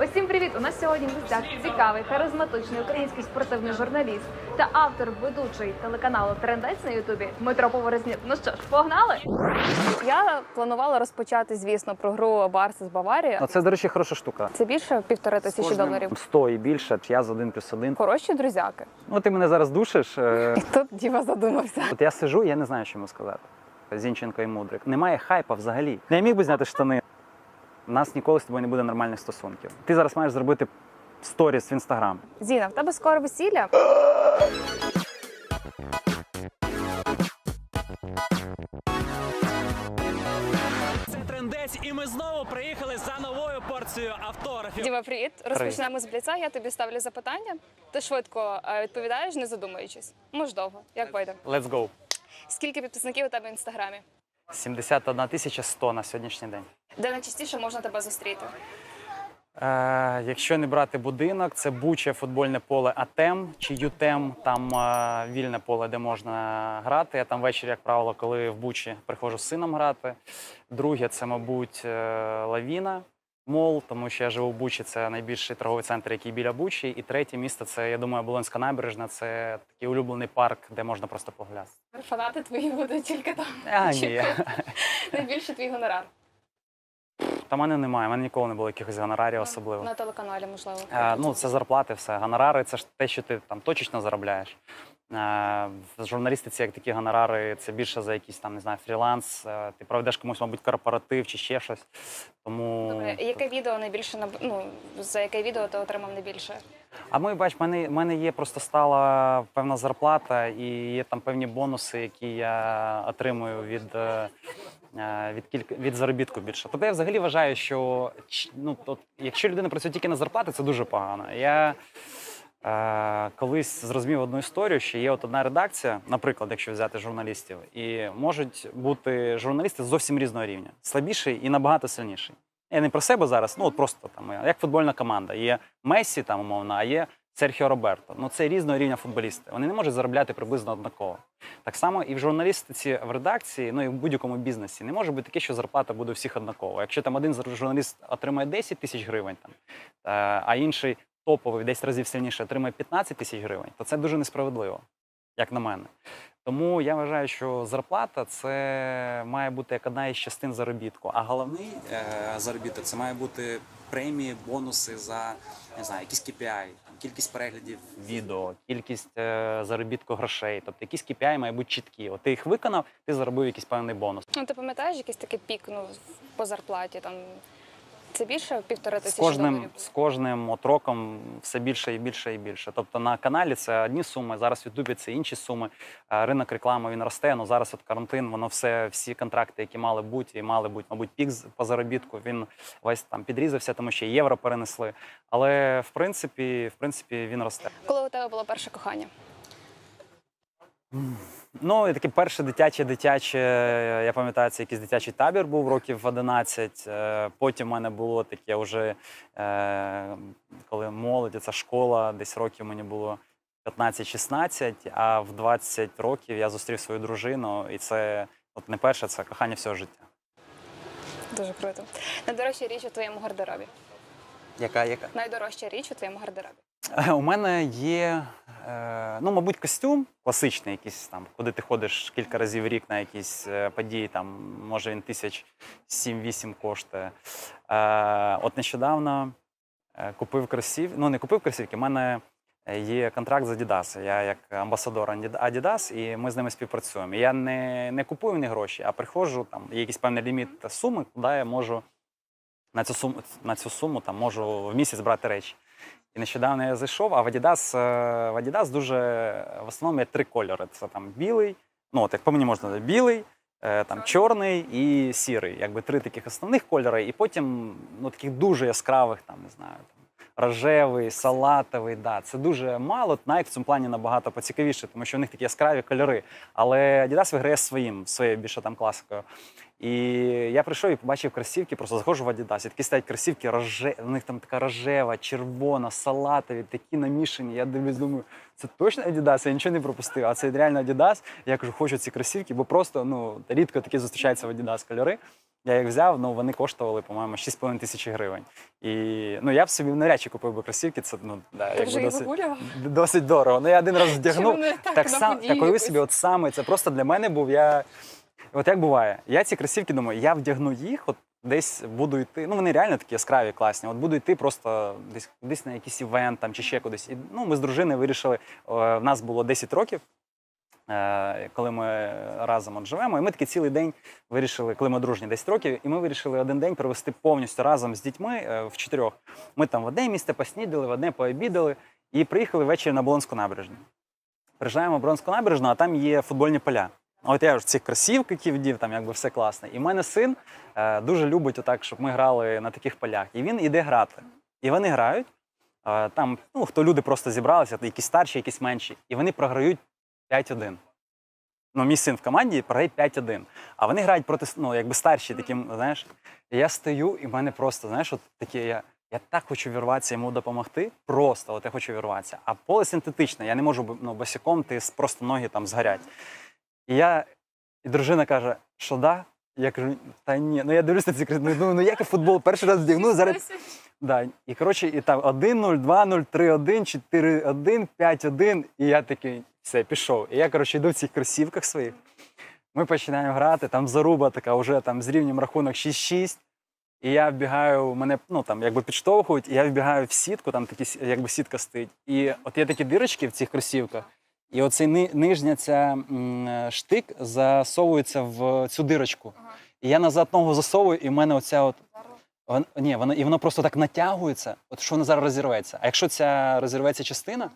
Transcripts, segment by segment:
Усім привіт! У нас сьогодні в гостях цікавий, харизматичний український спортивний журналіст та автор ведучий телеканалу Трендець на Ютубі Дмитро Поворознюк. Ну що ж, погнали? Я планувала розпочати, звісно, про гру Барса з Баварії. Ну, це, до речі, хороша штука. Це більше півтори тисячі доларів. 100 і більше, я з один плюс один. Хороші друзяки. Ну, ти мене зараз душиш. е, І тут діва задумався. От я сижу, я не знаю, що йому сказати. Зінченко і Мудрик. Немає хайпа взагалі. Я міг би зняти штани. У нас ніколи з тобою не буде нормальних стосунків. Ти зараз маєш зробити сторіс в інстаграм. Зіна, в тебе скоро весілля. Це трендець, і ми знову приїхали за новою порцією автографів. Діва, привіт. Розпочнемо з бліца. Я тобі ставлю запитання. Ти швидко е, відповідаєш, не задумуючись. Може довго, як вийде. Let's go. Скільки підписників у тебе в інстаграмі? 71 тисяча 100 на сьогоднішній день. Де найчастіше можна тебе зустріти? Е, якщо не брати будинок, це Буче футбольне поле Атем чи Ютем. Там е, вільне поле, де можна грати. Я там ввечері, як правило, коли в Бучі приходжу з сином грати. Друге, це, мабуть, е, Лавіна. Мол, тому що я живу в Бучі, це найбільший торговий центр, який біля Бучі. І третє місто це, я думаю, Болонська набережна. Це такий улюблений парк, де можна просто погуляти. Фанати твої будуть тільки там. А, ні. Найбільше твій гонорар. Та мене немає. У мене ніколи не було якихось гонорарів особливо. На телеканалі, можливо. Е, Ну, це зарплати, все. Гонорари це ж те, що ти там точечно заробляєш. Е, В журналістиці, як такі гонорари, це більше за якийсь там, не знаю, фріланс. Е, Ти проведеш комусь, мабуть, корпоратив чи ще щось. Тому. Добре, яке відео найбільше ну, за яке відео ти отримав найбільше? А ми, бач, в мене, в мене є просто стала певна зарплата і є там певні бонуси, які я отримую від. е, Від кілька від заробітку більше. Тобто я взагалі вважаю, що ну, от, якщо людина працює тільки на зарплати, це дуже погано. Я колись зрозумів одну історію, що є от одна редакція, наприклад, якщо взяти журналістів, і можуть бути журналісти зовсім різного рівня, слабіший і набагато сильніший. Я не про себе зараз, ну от просто там як футбольна команда. Є Месі, там умовно, а є Серхіо Роберто. Ну це різного рівня футболісти. Вони не можуть заробляти приблизно однаково. Так само і в журналістиці в редакції, ну і в будь-якому бізнесі не може бути таке, що зарплата буде у всіх однакова. Якщо там один журналіст отримає 10 тисяч гривень, там, е, а інший топовий 10 разів сильніше отримає 15 тисяч гривень, то це дуже несправедливо, як на мене. Тому я вважаю, що зарплата це має бути як одна із частин заробітку. А головний е, заробіток це має бути премії, бонуси за не знаю, якісь KPI, кількість переглядів відео, кількість е, заробітку грошей. Тобто якісь KPI мають бути чіткі. От ти їх виконав, ти заробив якийсь певний бонус. Ну, ти пам'ятаєш якийсь такий пік ну, по зарплаті? Там, це більше півтори З кожним, доларів? з кожним от роком все більше і більше і більше. Тобто на каналі це одні суми, зараз в Ютубі це інші суми. Е, Ринок реклами він росте. Ну зараз от карантин, воно все, всі контракти, які мали бути, і мали бути, мабуть, пік по заробітку. Він весь там підрізався, тому що євро перенесли. Але в принципі, в принципі, він росте. Коли у тебе було перше кохання? Ну, і таке перше дитяче, дитяче, я пам'ятаю, це якийсь дитячий табір був років 11. Е, Потім в мене було таке вже, е, коли молодь, ця школа, десь років мені було 15-16, а в 20 років я зустрів свою дружину, і це от не перше, це кохання всього життя. Дуже круто. Найдорожча річ у твоєму гардеробі. Яка, яка? Найдорожча річ у твоєму гардеробі. Е, У мене є, е, ну, мабуть, костюм класичний, якийсь там, куди ти ходиш кілька разів в рік на якісь е, події, там, може він тисяч сім-вісім коштує. От нещодавно купив кросів, ну не купив кросівки, в мене є контракт з Adidas. Я як амбасадор Adidas, і ми з ними співпрацюємо. Я не, не купую них гроші, а приходжу, там є якийсь певний ліміт суми, куди я можу на цю суму, на цю суму там, можу в місяць брати речі. І нещодавно я зайшов, а в Adidas, е, в Adidas дуже в основному є три кольори. Це там білий, ну от як по мені можна білий, е, там чорний і сірий. Якби три таких основних кольори, і потім ну, таких дуже яскравих, там, не знаю, там, рожевий, салатовий. Да, це дуже мало. Nike в цьому плані набагато поцікавіше, тому що в них такі яскраві кольори. Але Adidas виграє своїм, своєю більше там класикою. І я прийшов і побачив кросівки, просто заходжу в Adidas, і такі стоять кросівки, роже... у них там така рожева, червона, салатові, такі намішані. Я дивлюсь, думаю, це точно Adidas, я нічого не пропустив. А це реально Adidas. Я кажу, хочу ці кросівки, бо просто ну рідко такі зустрічаються в Adidas кольори. Я їх взяв, ну вони коштували, по-моєму, 6,5 тисячі гривень. І ну я б собі навряд чи купив би кросівки. Це ну да, Ти вже досить, досить дорого. Ну я один раз вдягнув. Так, Так сам так уяви собі, от саме це просто для мене був. Я от як буває, я ці кросівки думаю, я вдягну їх, от десь буду йти. Ну вони реально такі яскраві, класні. От буду йти просто десь кудись на якийсь івент там чи ще кудись. І ну ми з дружиною вирішили. е, В нас було 10 років. Е, Коли ми разом от живемо, і ми такий цілий день вирішили, коли ми дружні 10 років, і ми вирішили один день провести повністю разом з дітьми е, в чотирьох. Ми там в одне місце поснідали, в одне пообідали і приїхали ввечері на Болонську набережну. Приїжджаємо в Бронську набережну, а там є футбольні поля. От я ж цих кросівків вдів, там якби все класно. І в мене син е, дуже любить отак, щоб ми грали на таких полях. І він іде грати. І вони грають. Е, там, ну, хто люди просто зібралися, якісь старші, якісь менші, і вони програють 5-1. Ну, мій син в команді програє 5-1. А вони грають проти ну, якби старші, таким, знаєш. І я стою, і в мене просто, знаєш, от такі я. Я так хочу вірватися йому допомогти. Просто от я хочу вірватися. А поле синтетичне, я не можу ну, босиком, ти просто ноги там згорять. І я, і дружина каже, що да? Я кажу, та ні. Ну я дивлюся на ці крит- ну, ну, ну як я футбол перший раз вдягну, зараз. Да. І коротше, і там 1-0, 2-0, 3-1, 4-1, 5-1. І я такий, все, пішов. І я, коротше, йду в цих кросівках своїх. Ми починаємо грати, там заруба така вже там з рівнем рахунок 6-6. І я вбігаю, мене ну там якби підштовхують, і я вбігаю в сітку, там такі якби сітка стоїть. І от є такі дирочки в цих кросівках, і оцей ни, нижня ця м, штик засовується в цю дирочку. І я назад ногу засовую, і в мене оця от. Вон, ні, воно, і воно просто так натягується, от що воно зараз розірветься. А якщо ця розірветься частина,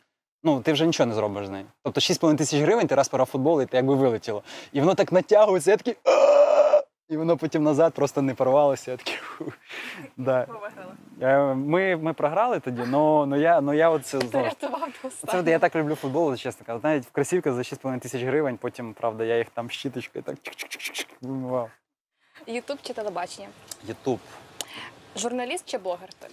ну ти вже нічого не зробиш з нею. Тобто 6,5 тисяч гривень, ти раз пора футбол, і ти якби вилетіло. І воно так натягується, я такий. І воно потім назад просто не порвалося. Я такий. Да. Е, Ми, ми програли тоді, але я, но я от це знову це я так люблю футбол, чесно кажучи. Навіть в кросівках за 6,5 тисяч гривень, потім, правда, я їх там щіточкою так вимивав. Ютуб чи телебачення? Ютуб. Журналіст чи блогер ти?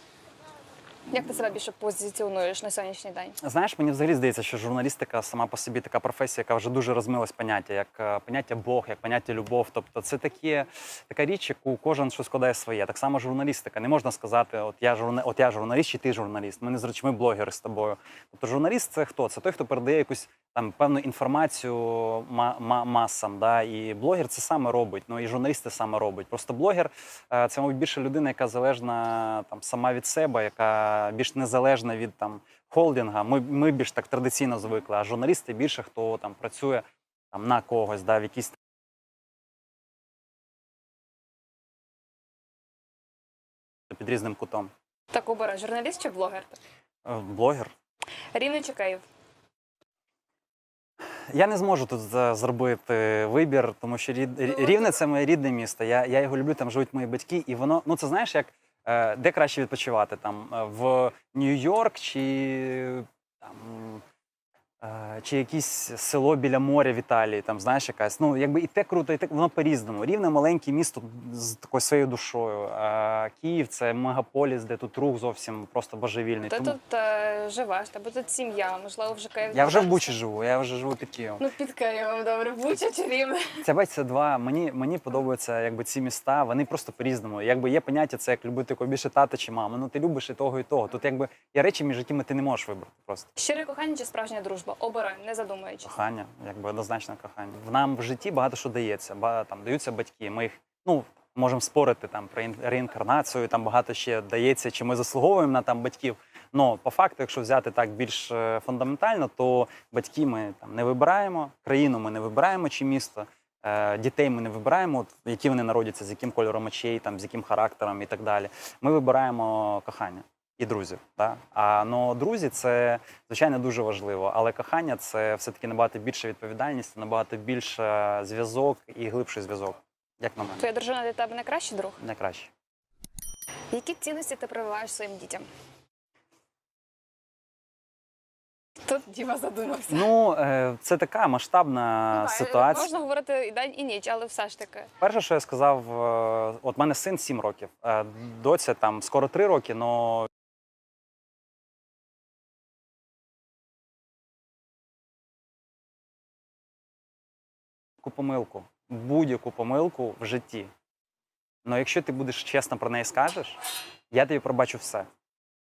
Як ти себе більше позиціонуєш на сьогоднішній день? Знаєш, мені взагалі здається, що журналістика сама по собі така професія, яка вже дуже розмилась поняття, як е, поняття Бог, як поняття любов. Тобто це такі, така річ, яку кожен щось складає своє. Так само журналістика. Не можна сказати, от я журна, от я журналіст чи ти журналіст. Ми не зрозуміємо, блогери з тобою. Тобто журналіст це хто? Це той, хто передає якусь там певну інформацію ма- ма- масам. Да? І блогер це саме робить. Ну і журналіст це саме робить. Просто блогер е, це, мабуть, більше людина, яка залежна там сама від себе, яка більш незалежна від там холдинга. Ми, ми більш так традиційно звикли, а журналісти більше хто там працює там на когось, да, в якійсь під різним кутом. Так обирай, журналіст чи блогер? Е, Блогер. Рівне Київ? Я не зможу тут зробити вибір, тому що. Рівне це моє рідне місто. Я, я його люблю, там живуть мої батьки, і воно, ну це знаєш, як е, де краще відпочивати? Там е, в Нью-Йорк чи Чи якесь село біля моря в Італії, там знаєш якась. Ну якби і те круто, і те воно по-різному. Рівне маленьке місто з такою своєю душою. А Київ це мегаполіс, де тут рух зовсім просто божевільний. Ти Тому тут е, живеш, тебе тут сім'я, можливо, вже Київ. я вже в Бучі живу, я вже живу під Києвом. Ну, під Києвом, добре, Буча чи Рівне? Це бать, це два. Мені мені подобаються якби ці міста. Вони просто по-різному. Якби є поняття, це як любити кого більше тата чи маму. Ну ти любиш і того, і того. Тут якби є речі, між якими ти не можеш вибрати. Просто Щире кохання чи справжня дружба? Обирай, не задумуючись. кохання, якби однозначно кохання. В нам в житті багато що дається. Ба, там даються батьки. Ми їх ну можемо спорити там про ін- реінкарнацію. Там багато ще дається, чи ми заслуговуємо на там батьків. Ну по факту, якщо взяти так більш е, фундаментально, то батьки ми там не вибираємо, країну ми не вибираємо чи місто. Е, Дітей ми не вибираємо, які вони народяться, з яким кольором очей, там, з яким характером і так далі. Ми вибираємо кохання і друзів. Да? А ну, друзі це звичайно дуже важливо, але кохання це все-таки набагато більша відповідальність, набагато більше зв'язок і глибший зв'язок. Як на мене, Твоя дружина для тебе найкращий друг? найкраще. Які цінності ти прививаєш своїм дітям? Тут Діма задумався. Ну, е, це така масштабна Буває, ситуація. Можна говорити і день, і ніч, але все ж таки. Перше, що я сказав, е, от мене син 7 років, е, доця там скоро 3 роки, але помилку, будь-яку помилку в житті Але якщо ти будеш чесно про неї скажеш, я тобі пробачу все.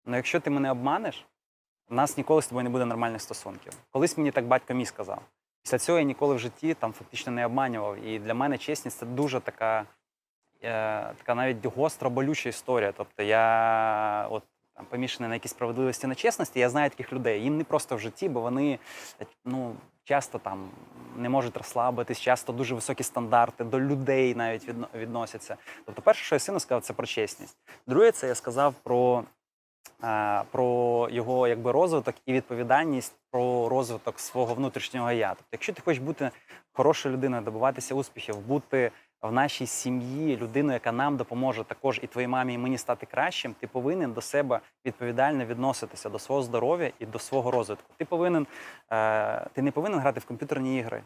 Але якщо ти мене обманеш, у нас ніколи з тобою не буде нормальних стосунків. Колись мені так батько мій сказав. Після цього я ніколи в житті там фактично не обманював. І для мене чесність це дуже така, е, така навіть гостро болюча історія. Тобто я от там помішаний на якійсь справедливості на чесності, я знаю таких людей. Їм не просто в житті, бо вони ну, часто там не можуть розслабитись, часто дуже високі стандарти до людей навіть відносяться. Тобто, перше, що я сину сказав, це про чесність. Друге, це я сказав про, е, про його якби, розвиток і відповідальність про розвиток свого внутрішнього я. Тобто, якщо ти хочеш бути хорошою людиною, добиватися успіхів, бути в нашій сім'ї людиною, яка нам допоможе також і твоїй мамі, і мені стати кращим, ти повинен до себе відповідально відноситися до свого здоров'я і до свого розвитку. Ти повинен, е, ти не повинен грати в комп'ютерні ігри,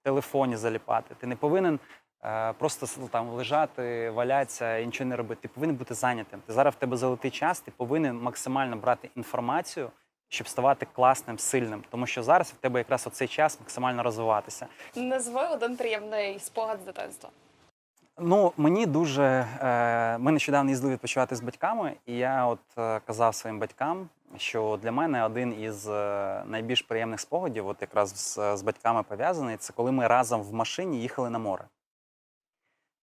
в телефоні заліпати. Ти не повинен е, просто там лежати, валятися і нічого не робити. Ти повинен бути зайнятим. Ти зараз в тебе золотий час, ти повинен максимально брати інформацію. Щоб ставати класним, сильним, тому що зараз в тебе якраз оцей час максимально розвиватися. Назви один приємний спогад з дитинства. Ну, мені дуже. Е, ми нещодавно їздили відпочивати з батьками, і я от е, казав своїм батькам, що для мене один із е, найбільш приємних спогадів, от якраз з, з батьками пов'язаний, це коли ми разом в машині їхали на море.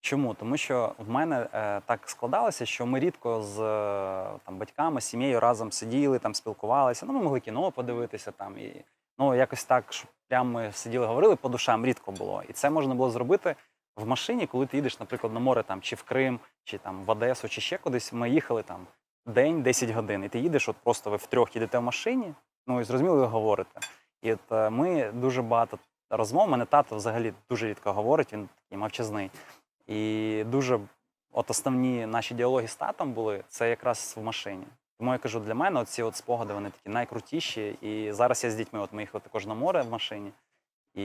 Чому? Тому що в мене е, так складалося, що ми рідко з е, там, батьками, сім'єю разом сиділи, там спілкувалися. Ну, ми могли кіно подивитися там. І, ну, якось так, щоб прямо ми сиділи, говорили по душам, рідко було. І це можна було зробити в машині, коли ти їдеш, наприклад, на море там, чи в Крим, чи там в Одесу, чи ще кудись. Ми їхали там день, 10 годин. І ти їдеш, от просто ви втрьох їдете в машині, ну і зрозуміло, ви говорите. І от е, ми дуже багато розмов. Мене тато взагалі дуже рідко говорить, він такий мовчазний. І дуже от основні наші діалоги з татом були це якраз в машині. Тому я кажу, для мене ці от спогади вони такі найкрутіші. І зараз я з дітьми, от ми їхали також на море в машині. І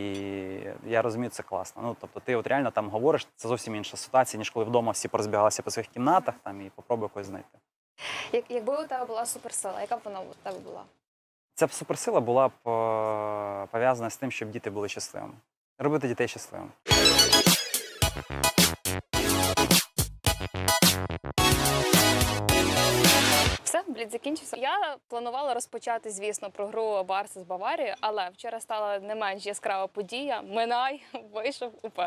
я розумію, це класно. Ну тобто, ти от реально там говориш, це зовсім інша ситуація, ніж коли вдома всі порозбігалися по своїх кімнатах там і попробуй когось знайти. Як, якби у тебе була суперсила, яка б вона у тебе була? Ця б суперсила була б е, пов'язана з тим, щоб діти були щасливими. Робити дітей щасливими. Все, блід закінчився. Я планувала розпочати, звісно, про гру Барса з Баварією, але вчора стала не менш яскрава подія. Минай вийшов УПЛ.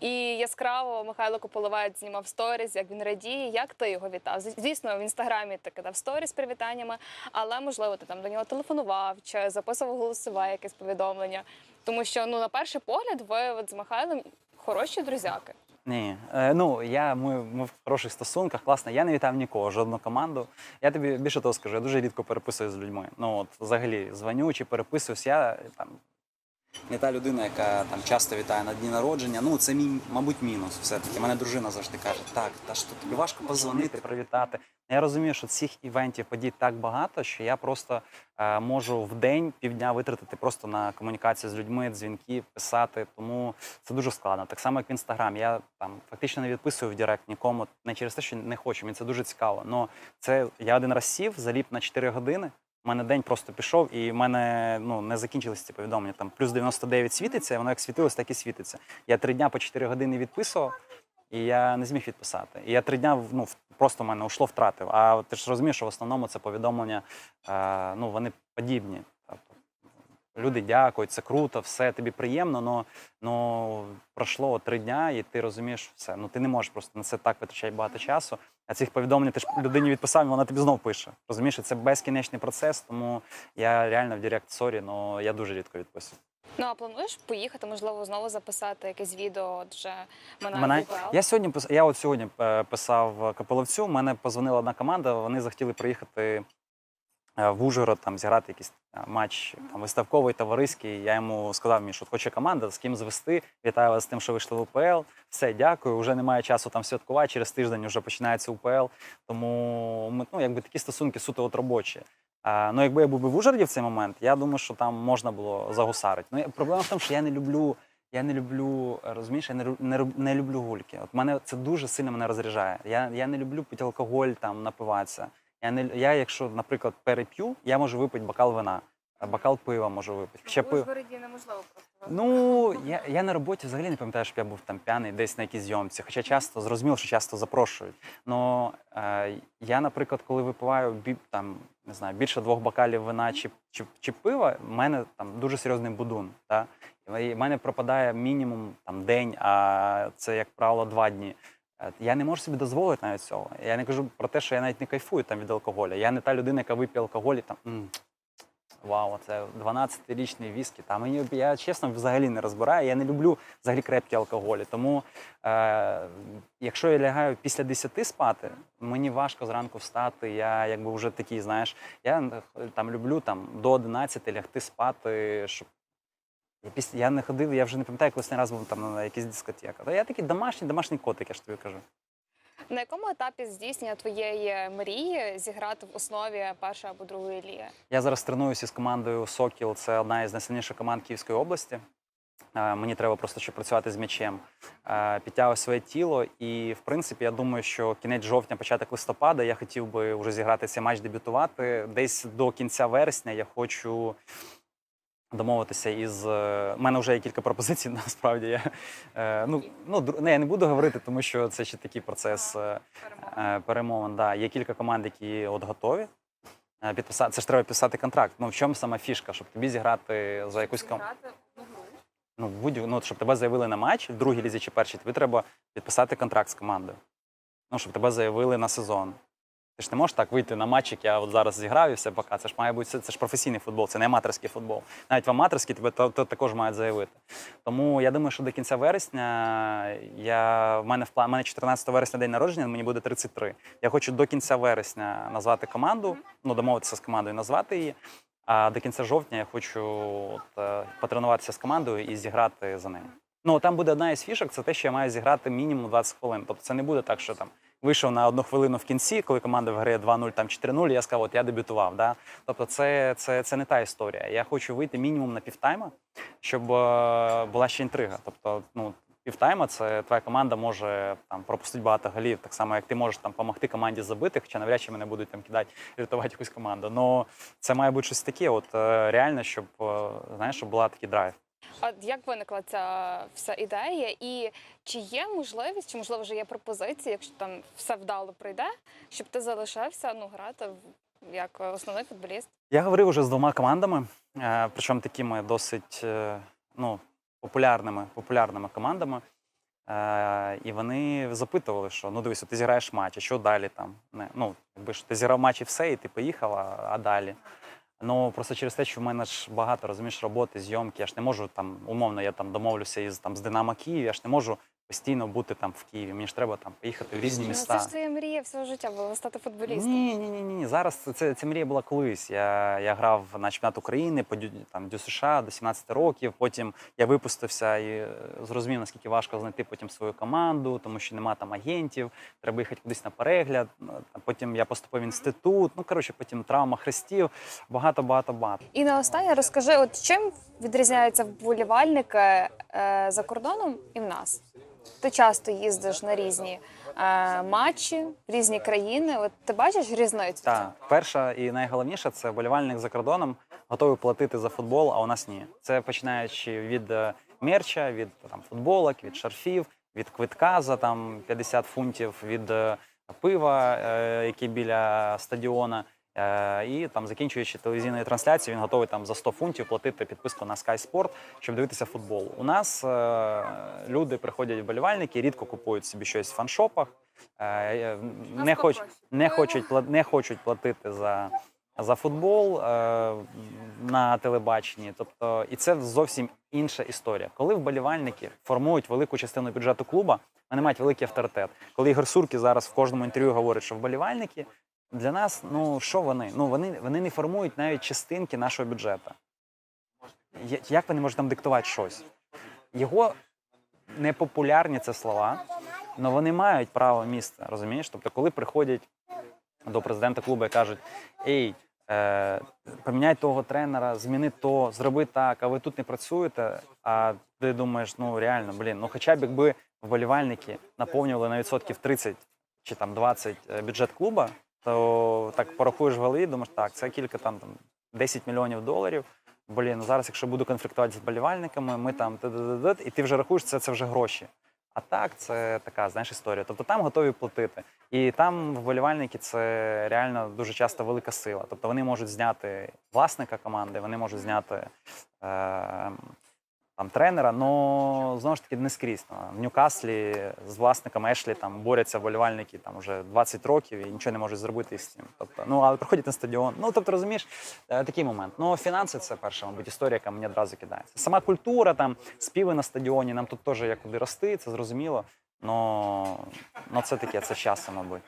І яскраво Михайло Кополовець знімав сторіс, як він радіє. Як ти його вітав? Звісно, в інстаграмі ти кидав сторіс з привітаннями, але можливо ти там до нього телефонував чи записував голосове якесь повідомлення. Тому що ну на перший погляд ви от з Михайлом хороші друзяки. Ні, е, ну я ми, ми в хороших стосунках, класно. Я не вітав нікого, жодну команду. Я тобі більше того скажу, я дуже рідко переписую з людьми. Ну от взагалі дзвоню чи переписуюсь. Я там не та людина, яка там часто вітає на дні народження. Ну це мій, мабуть, мінус. Все таки. Мене дружина завжди каже: так, та що тобі важко позвонити, привітати. Я розумію, що цих івентів подій так багато, що я просто е, можу в день півдня витратити просто на комунікацію з людьми, дзвінки, писати. Тому це дуже складно. Так само, як в інстаграм. Я там фактично не відписую в Директ нікому, не через те, що не хочу. Мені це дуже цікаво. Но це я один раз сів, заліп на 4 години. У мене день просто пішов, і в мене ну не закінчилися ці повідомлення. Там плюс 99 світиться, і воно як світилось, так і світиться. Я три дня по 4 години відписував, і я не зміг відписати. І я три дня ну, просто в мене ушло, втратив. А ти ж розумієш, що в основному це повідомлення, е, ну вони подібні. Тобто, люди дякують, це круто, все тобі приємно, но, но пройшло три дня, і ти розумієш все. Ну ти не можеш просто на це так витрачати багато часу. А цих повідомлень ти ж людині відписав, і вона тобі знов пише. Розумієш, це безкінечний процес, тому я реально в Директ сорі, але я дуже рідко відписую. Ну а плануєш поїхати, можливо, знову записати якесь відео, Отже, мене Мене... Я сьогодні я от сьогодні е, писав Капеловцю. Мене позвонила одна команда. Вони захотіли приїхати в Ужгород, там зіграти якийсь е, матч там виставковий, товариський. Я йому сказав, мені, що хоче команда, з ким звести. Вітаю вас з тим, що вийшли в УПЛ. Все, дякую. Вже немає часу там святкувати. Через тиждень вже починається УПЛ. Тому ми ну, якби такі стосунки суто от робочі. А, ну, якби я був би в Ужгороді в цей момент, я думаю, що там можна було загусарити. Ну, проблема в тому, що я не люблю. Я не люблю, розумієш, я не, не, не люблю гульки. От мене це дуже сильно мене розряджає. Я, я не люблю пити алкоголь, там напиватися. Я не я, якщо, наприклад, переп'ю, я можу випити бокал вина. бокал пива можу випити. Ще пив. Ужгороді неможливо просто. Ну, я, я на роботі взагалі не пам'ятаю, щоб я був там п'яний десь на якійсь зйомці. Хоча часто зрозуміло, що часто запрошують. Ну е, я, наприклад, коли випиваю бі, там, не знаю, більше двох бокалів вина чи, чи, чи пива, в мене там дуже серйозний будун. Та? І в мене пропадає мінімум там, день, а це, як правило, два дні. Е, Я не можу собі дозволити навіть цього. Я не кажу про те, що я навіть не кайфую там від алкоголю. Я не та людина, яка вип'є алкоголь і там. «М, Вау, це 12-річний віскі. Та мені я чесно взагалі не розбираю. Я не люблю взагалі крепкі алкоголі. Тому е, якщо я лягаю після 10 спати, мені важко зранку встати. Я якби вже такий, знаєш, я е, там люблю там до 11 лягти спати, щоб. Я, не ходив, я вже не пам'ятаю, коли останній раз був там на якійсь дискотека. Та я такий домашній, домашній котик, я ж тобі кажу. На якому етапі здійснення твоєї мрії зіграти в основі першої або другої ліги? Я зараз тренуюся з командою Сокіл. Це одна із найсильніших команд Київської області. Е, Мені треба просто ще працювати з м'ячем, Е, підтягую своє тіло. І в принципі, я думаю, що кінець жовтня, початок листопада, я хотів би вже зіграти цей матч, дебютувати. Десь до кінця вересня я хочу домовитися із. У мене вже є кілька пропозицій. Насправді я е, ну, ну не, я не буду говорити, тому що це ще такий процес е, е, перемовин. Да. Є кілька команд, які от готові. е, Підписати, це ж треба підписати контракт. Ну в чому сама фішка, щоб тобі зіграти за якусь команду? Ну, будь ну, щоб тебе заявили на матч в другій лізі чи першій, тобі треба підписати контракт з командою. Ну, щоб тебе заявили на сезон. Ти ж не можеш так вийти на матч, як я от зараз зіграв і все пока. Це ж має бути це, ж професійний футбол, це не аматорський футбол. Навіть в аматорський тебе то, то також мають заявити. Тому я думаю, що до кінця вересня я в мене в план, мене 14 вересня день народження, мені буде 33. Я хочу до кінця вересня назвати команду, ну домовитися з командою, назвати її. А до кінця жовтня я хочу от, е, потренуватися з командою і зіграти за нею. Ну там буде одна із фішок, це те, що я маю зіграти мінімум 20 хвилин. Тобто це не буде так, що там вийшов на одну хвилину в кінці, коли команда виграє 2-0 там 4-0, і я сказав, от я дебютував. Да? Тобто, це, це, це не та історія. Я хочу вийти мінімум на півтайма, щоб е, була ще інтрига. Тобто, ну. Півтайма це твоя команда може там пропустити багато голів, так само як ти можеш там допомогти команді забити, хоча навряд чи мене будуть там кидати рятувати якусь команду. Ну це має бути щось таке, от е, реально, щоб е, знаєш, щоб була такий драйв. А як виникла ця вся ідея? І чи є можливість, чи можливо вже є пропозиція, якщо там все вдало пройде, щоб ти залишався ну грати як основний футболіст? Я говорив уже з двома командами, е, причому такими досить е, ну, популярними, популярними командами. Е, І вони запитували, що ну дивись, ти зіграєш матч, а що далі там? Не, ну, якби ж ти зіграв матч і все, і ти поїхав, а далі. Ну просто через те, що в мене ж багато розумієш роботи, зйомки. Я ж не можу там, умовно, я там домовлюся із там з Динамо Київ, я ж не можу постійно бути там в Києві. Мені ж треба там поїхати в різні Ну, міста. це ж твоя мрія всього життя була стати футболістом. Ні, ні, ні, ні. Зараз це, це, мрія була колись. Я, я грав на чемпіонат України по там, Дю США до 17 років. Потім я випустився і е, зрозумів, наскільки важко знайти потім свою команду, тому що нема там агентів, треба їхати кудись на перегляд. Потім я поступив в інститут. Ну коротше, потім травма хрестів. Багато, багато, багато. І на останнє розкажи, от чим відрізняються вболівальники е, за кордоном і в нас? Ти часто їздиш на різні е, матчі, різні країни. От ти бачиш різницю? Так, перша і найголовніше це вболівальник за кордоном готовий платити за футбол, а у нас ні. Це починаючи від е, мерча, від там футболок, від шарфів, від квитка за там 50 фунтів, від е, пива, е, який біля стадіона. Е, І там закінчуючи телевізійною трансляцією, він готовий там за 100 фунтів платити підписку на Sky Sport, щоб дивитися футбол. У нас е, люди приходять вболівальники, рідко купують собі щось в фаншопах, е, не, хоч, не, хочуть, не хочуть платити за, за футбол е, на телебаченні. Тобто, і це зовсім інша історія. Коли вболівальники формують велику частину бюджету клуба, вони мають великий авторитет. Коли Ігор Сурки зараз в кожному інтерв'ю говорить, що вболівальники для нас, ну що вони? Ну вони, вони не формують навіть частинки нашого бюджету. Як вони можуть там диктувати щось? Його непопулярні це слова, але вони мають право місця, розумієш? Тобто, коли приходять до президента клубу і кажуть: Ей, е, поміняй того тренера, зміни то, зроби так, а ви тут не працюєте. А ти думаєш, ну реально, блін, ну хоча б якби вболівальники наповнювали на відсотків 30 чи там 20 е, бюджет клуба, то так порахуєш в думаєш, так, це кілька там, там 10 мільйонів доларів. Блін, зараз, якщо буду конфліктувати з вболівальниками, ми там і ти вже рахуєш, це, це вже гроші. А так, це така, знаєш, історія. Тобто там готові платити. І там вболівальники це реально дуже часто велика сила. Тобто вони можуть зняти власника команди, вони можуть зняти е, там тренера, але знову ж таки не скрізь. Ну, В Ньюкаслі з власником Ешлі там борються вболівальники там вже 20 років і нічого не можуть зробити з цим. Тобто, ну але приходять на стадіон. Ну тобто, розумієш, е, такий момент. Ну, фінанси це перша, мабуть, історія, яка мені одразу кидається. Сама культура, там співи на стадіоні, нам тут теж є куди рости, це зрозуміло. Ну, це таке, це часом, мабуть.